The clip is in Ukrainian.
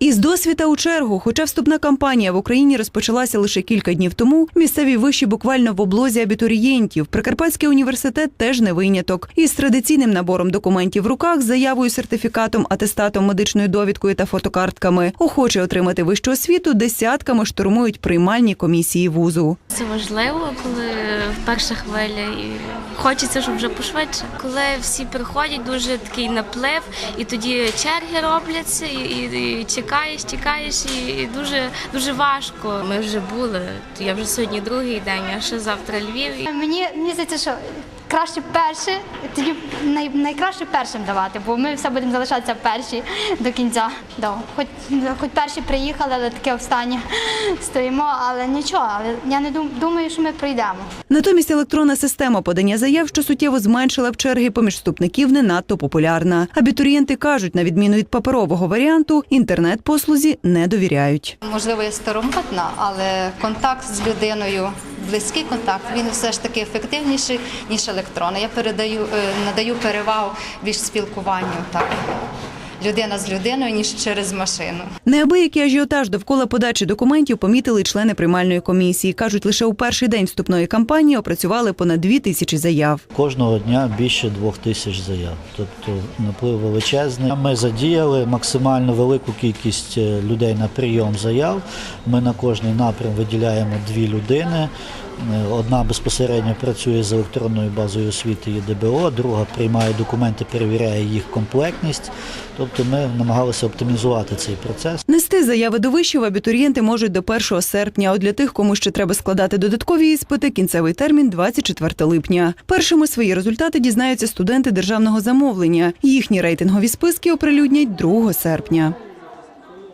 Із досвіта у чергу, хоча вступна кампанія в Україні розпочалася лише кілька днів тому, місцеві виші буквально в облозі абітурієнтів. Прикарпатський університет теж не виняток. Із традиційним набором документів в руках, заявою, сертифікатом, атестатом, медичною довідкою та фотокартками. Охоче отримати вищу освіту десятками штурмують приймальні комісії вузу. Це важливо, коли перша хвиля і хочеться, щоб вже пошвидше. Коли всі приходять, дуже такий наплив, і тоді черги робляться, і, і, і чекаєш, чекаєш, і, і дуже дуже важко. Ми вже були. Я вже сьогодні другий день, а ще завтра Львів. Мені мені здається, що краще перше, тоді най, найкраще першим давати, бо ми все будемо залишатися перші до кінця. Да. Хоч, хоч перші приїхали, але таке останнє стоїмо, але нічого. Але я не дум, думаю, що ми прийдемо. Натомість електронна система подання заяв, що суттєво зменшила б черги поміж вступників, не надто популярна. Абітурієнти кажуть, на відміну від паперового варіанту, інтернет-послузі не довіряють. Можливо, я старомодна, але контакт з людиною, близький контакт, він все ж таки ефективніший, ніж електронний. Я передаю, е, надаю перевагу більш спілкуванню так. Людина з людиною, ніж через машину. Неабиякий ажіотаж довкола подачі документів помітили члени приймальної комісії. кажуть, лише у перший день вступної кампанії опрацювали понад дві тисячі заяв. Кожного дня більше двох тисяч заяв, тобто наплив величезний. Ми задіяли максимально велику кількість е, людей на прийом заяв. Ми на кожний напрям виділяємо дві людини. Е, Одна безпосередньо працює з електронною базою освіти і ДБО, друга приймає документи, перевіряє їх комплектність. Тобто ми намагалися оптимізувати цей процес. Нести заяви до вишів абітурієнти можуть до 1 серпня. От для тих, кому ще треба складати додаткові іспити, кінцевий термін 24 липня. Першими свої результати дізнаються студенти державного замовлення. Їхні рейтингові списки оприлюднять 2 серпня.